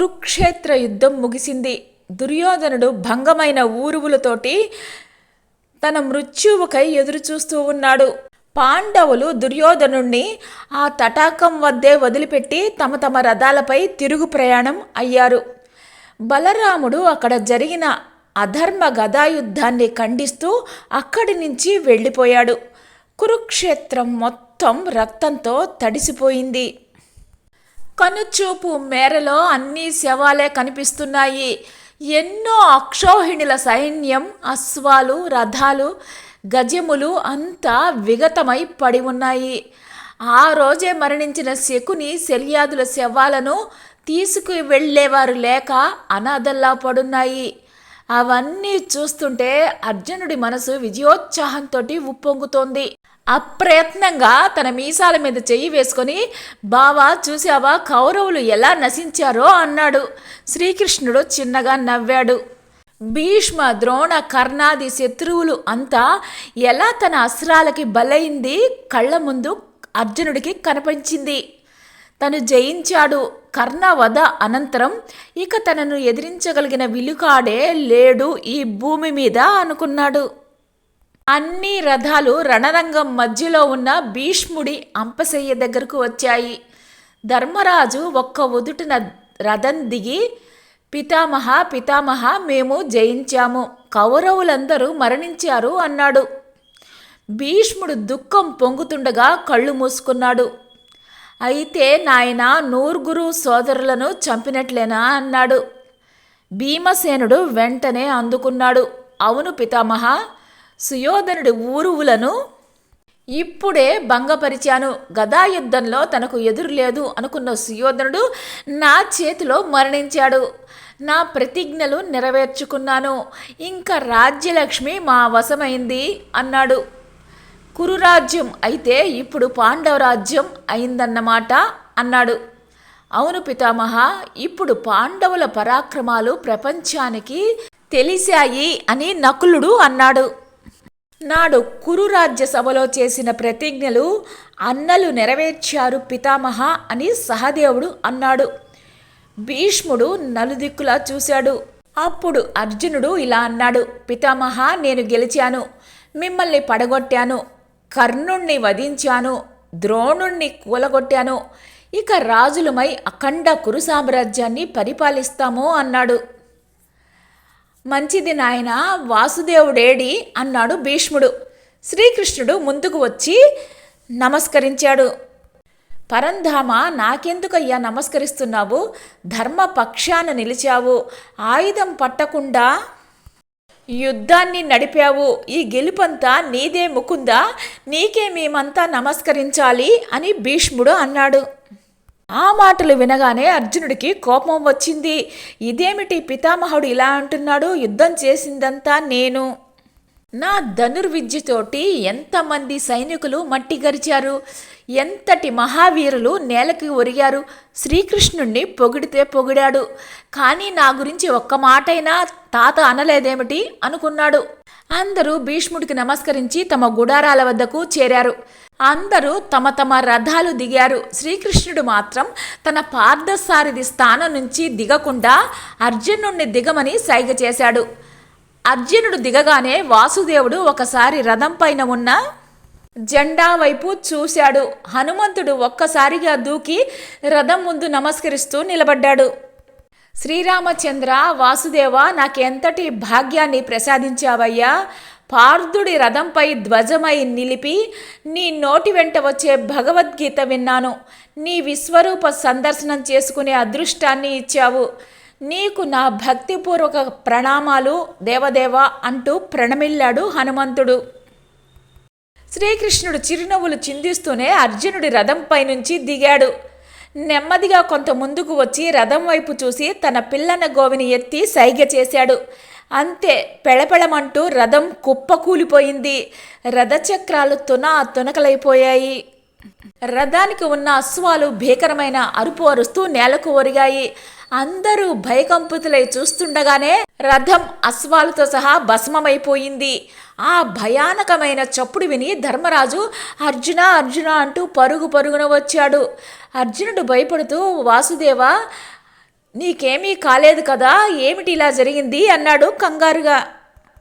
కురుక్షేత్ర యుద్ధం ముగిసింది. దుర్యోధనుడు భంగమైన ఊరువులతోటి తన మృత్యువుకై ఎదురుచూస్తూ ఉన్నాడు. పాండవులు దుర్యోధనుణ్ణి ఆ తటాకం వద్దే వదిలిపెట్టి తమ తమ రథాలపై తిరుగు ప్రయాణం అయ్యారు. బలరాముడు అక్కడ జరిగిన అధర్మ గదాయుద్ధాన్ని ఖండిస్తూ అక్కడి నుంచి వెళ్ళిపోయాడు. కురుక్షేత్రం మొత్తం రక్తంతో తడిసిపోయింది. కనుచూపు మేరలో అన్ని శవాలే కనిపిస్తున్నాయి. ఎన్నో అక్షోహిణుల సైన్యం అశ్వాలు రథాలు గజములు అంతా విగతమై పడి ఉన్నాయి. ఆ రోజే మరణించిన శకుని శల్యాదుల శవాలను తీసుకు వెళ్ళేవారు లేక అనాథల్లా పడున్నాయి. అవన్నీ చూస్తుంటే అర్జునుడి మనసు విజయోత్సాహంతో ఉప్పొంగుతోంది. అప్రయత్నంగా తన మీసాల మీద చెయ్యి వేసుకొని బావా చూసావా కౌరవులు ఎలా నశించారో అన్నాడు. శ్రీకృష్ణుడు చిన్నగా నవ్వాడు. భీష్మ ద్రోణ కర్ణాది శత్రువులు అంతా ఎలా తన అస్త్రాలకి బలైంది కళ్ళ ముందు అర్జునుడికి కనిపించింది. తను జయించాడు. కర్ణ వధ అనంతరం ఇక తనను ఎదిరించగలిగిన విలుకాడే లేడు ఈ భూమి మీద అనుకున్నాడు. అన్ని రథాలు రణరంగం మధ్యలో ఉన్న భీష్ముడి అంపశయ్య దగ్గరకు వచ్చాయి. ధర్మరాజు ఒక్క ఉదుటిన రథం దిగి పితామహ పితామహ మేము జయించాము. కౌరవులందరూ మరణించారు అన్నాడు. భీష్ముడు దుఃఖం పొంగుతుండగా కళ్ళు మూసుకున్నాడు. అయితే నాయన నూరుగురు సోదరులను చంపినట్లేనా అన్నాడు. భీమసేనుడు వెంటనే అందుకున్నాడు. అవును పితామహ సుయోధనుడి ఊరువులను ఇప్పుడే భంగపరిచాను. గదాయుద్ధంలో తనకు ఎదురు లేదు అనుకున్న సుయోధనుడు నా చేతిలో మరణించాడు. నా ప్రతిజ్ఞలు నెరవేర్చుకున్నాను. ఇంకా రాజ్యలక్ష్మి మా వశమైంది అన్నాడు. కురురాజ్యం అయితే ఇప్పుడు పాండవ రాజ్యం అయిందన్నమాట అన్నాడు. అవును పితామహ ఇప్పుడు పాండవుల పరాక్రమాలు ప్రపంచానికి తెలిసాయి అని నకులుడు అన్నాడు. నాడు కురు సభలో చేసిన ప్రతిజ్ఞలు అన్నలు నెరవేర్చారు పితామహ అని సహదేవుడు అన్నాడు. భీష్ముడు నలుదిక్కులా చూశాడు. అప్పుడు అర్జునుడు ఇలా అన్నాడు పితామహ నేను గెలిచాను. మిమ్మల్ని పడగొట్టాను. కర్ణుణ్ణి వధించాను. ద్రోణుణ్ణి కూలగొట్టాను. ఇక రాజులమై అఖండ కురు సామ్రాజ్యాన్ని పరిపాలిస్తాము అన్నాడు. మంచిది నాయన వాసుదేవుడేడి అన్నాడు భీష్ముడు. శ్రీకృష్ణుడు ముందుకు వచ్చి నమస్కరించాడు. పరంధామ నాకెందుకయ్యా నమస్కరిస్తున్నావు? ధర్మ పక్షాన నిలిచావు. ఆయుధం పట్టకుండా యుద్ధాన్ని నడిపావు. ఈ గెలుపంతా నీదే ముకుందా? నీకే మేమంతా నమస్కరించాలి అని భీష్ముడు అన్నాడు. ఆ మాటలు వినగానే అర్జునుడికి కోపం వచ్చింది. ఇదేమిటి పితామహుడు ఇలా అంటున్నాడు? యుద్ధం చేసిందంతా నేను. నా ధనుర్విద్యతోటి ఎంతమంది సైనికులు మట్టి గరిచారు ఎంతటి మహావీరులు నేలకి ఒరిగారు శ్రీకృష్ణుణ్ణి పొగిడితే పొగిడాడు. కానీ నా గురించి ఒక్క మాటైనా తాత అనలేదేమిటి? అనుకున్నాడు. అందరూ భీష్ముడికి నమస్కరించి తమ గుడారాల వద్దకు చేరారు. అందరూ తమ తమ రథాలు దిగారు. శ్రీకృష్ణుడు మాత్రం తన పార్థసారథి స్థానం నుంచి దిగకుండా అర్జునుణ్ణి దిగమని సైగ చేశాడు. అర్జునుడు దిగగానే వాసుదేవుడు ఒకసారి రథం పైన ఉన్న జెండా వైపు చూశాడు. హనుమంతుడు ఒక్కసారిగా దూకి రథం ముందు నమస్కరిస్తూ నిలబడ్డాడు. శ్రీరామచంద్ర వాసుదేవ నాకెంతటి భాగ్యాన్ని ప్రసాదించావయ్యా? పార్థుడి రథంపై ధ్వజమై నిలిపి నీ నోటి వెంట వచ్చే భగవద్గీత విన్నాను. నీ విశ్వరూప సందర్శనం చేసుకునే అదృష్టాన్ని ఇచ్చావు. నీకు నా భక్తిపూర్వక ప్రణామాలు దేవదేవ అంటూ ప్రణమిల్లాడు హనుమంతుడు. శ్రీకృష్ణుడు చిరునవ్వులు చిందిస్తూనే అర్జునుడి రథంపై నుంచి దిగాడు. నెమ్మదిగా కొంత ముందుకు వచ్చి రథం వైపు చూసి తన పిల్లన గోవిని ఎత్తి సైగ చేశాడు. అంతే పెళపెళమంటూ రథం కుప్పకూలిపోయింది. రథచక్రాలు తున తునకలైపోయాయి. రథానికి ఉన్న అశ్వాలు భీకరమైన అరుపు అరుస్తూ నేలకు ఒరిగాయి. అందరూ భయకంపితులై చూస్తుండగానే రథం అశ్వాలతో సహా భస్మమైపోయింది. ఆ భయానకమైన చప్పుడు విని ధర్మరాజు అర్జున అర్జున అంటూ పరుగు పరుగున వచ్చాడు. అర్జునుడు భయపడుతూ వాసుదేవ నీకేమీ కాలేదు కదా ఏమిటి ఇలా జరిగింది? అన్నాడు కంగారుగా.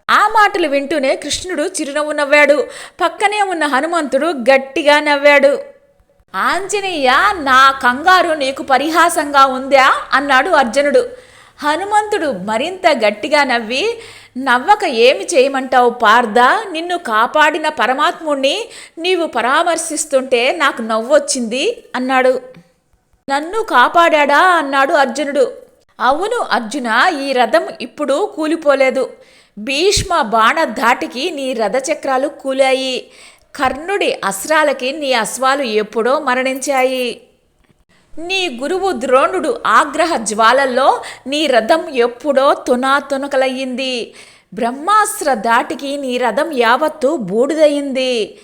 ఆ మాటలు వింటూనే కృష్ణుడు చిరునవ్వు నవ్వాడు. పక్కనే ఉన్న హనుమంతుడు గట్టిగా నవ్వాడు. ఆంజనేయ నా కంగారు నీకు పరిహాసంగా ఉందా? అన్నాడు అర్జునుడు. హనుమంతుడు మరింత గట్టిగా నవ్వి నవ్వక ఏమి చేయమంటావు పార్థ నిన్ను కాపాడిన పరమాత్ముణ్ణి నీవు పరామర్శిస్తుంటే నాకు నవ్వొచ్చింది అన్నాడు. నన్ను కాపాడా అన్నాడు అర్జునుడు. అవును అర్జున ఈ రథం ఇప్పుడు కూలిపోలేదు. భీష్మ బాణ ధాటికి నీ రథచక్రాలు కూలాయి. కర్ణుడి అస్త్రాలకి నీ అశ్వాలు ఎప్పుడో మరణించాయి. నీ గురువు ద్రోణుడు ఆగ్రహ జ్వాలల్లో నీ రథం ఎప్పుడో తునాతునకలయ్యింది. బ్రహ్మాస్త్ర దాటికి నీ రథం యావత్తు బూడిదయింది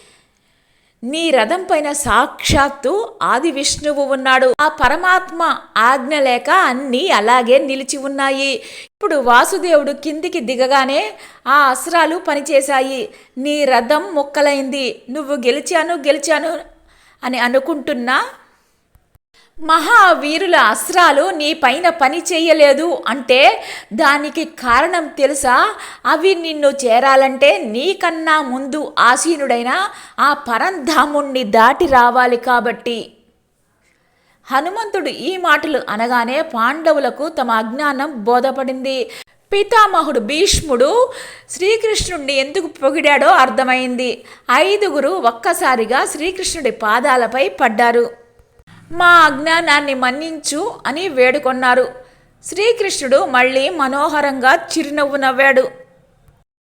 నీ రథం పైన సాక్షాత్తు ఆది విష్ణువు ఉన్నాడు. ఆ పరమాత్మ ఆజ్ఞ లేక అన్నీ అలాగే నిలిచి ఉన్నాయి. ఇప్పుడు వాసుదేవుడు కిందికి దిగగానే ఆ అస్త్రాలు పనిచేశాయి. నీ రథం ముక్కలైంది. నువ్వు గెలిచాను గెలిచాను అని అనుకుంటున్నా మహావీరుల అస్త్రాలు నీ పైన పని చేయలేదు అంటే దానికి కారణం తెలుసా? అవి నిన్ను చేరాలంటే నీకన్నా ముందు ఆసీనుడైన ఆ పరంధాముణ్ణి దాటి రావాలి కాబట్టి. హనుమంతుడు ఈ మాటలు అనగానే పాండవులకు తమ అజ్ఞానం బోధపడింది. పితామహుడు భీష్ముడు శ్రీకృష్ణుడిని ఎందుకు పొగిడాడో అర్థమైంది. ఐదుగురు ఒక్కసారిగా శ్రీకృష్ణుడి పాదాలపై పడ్డారు. మా అజ్ఞానాన్ని మన్నించు అని వేడుకొన్నారు. శ్రీకృష్ణుడు మళ్ళీ మనోహరంగా చిరునవ్వు నవ్వాడు.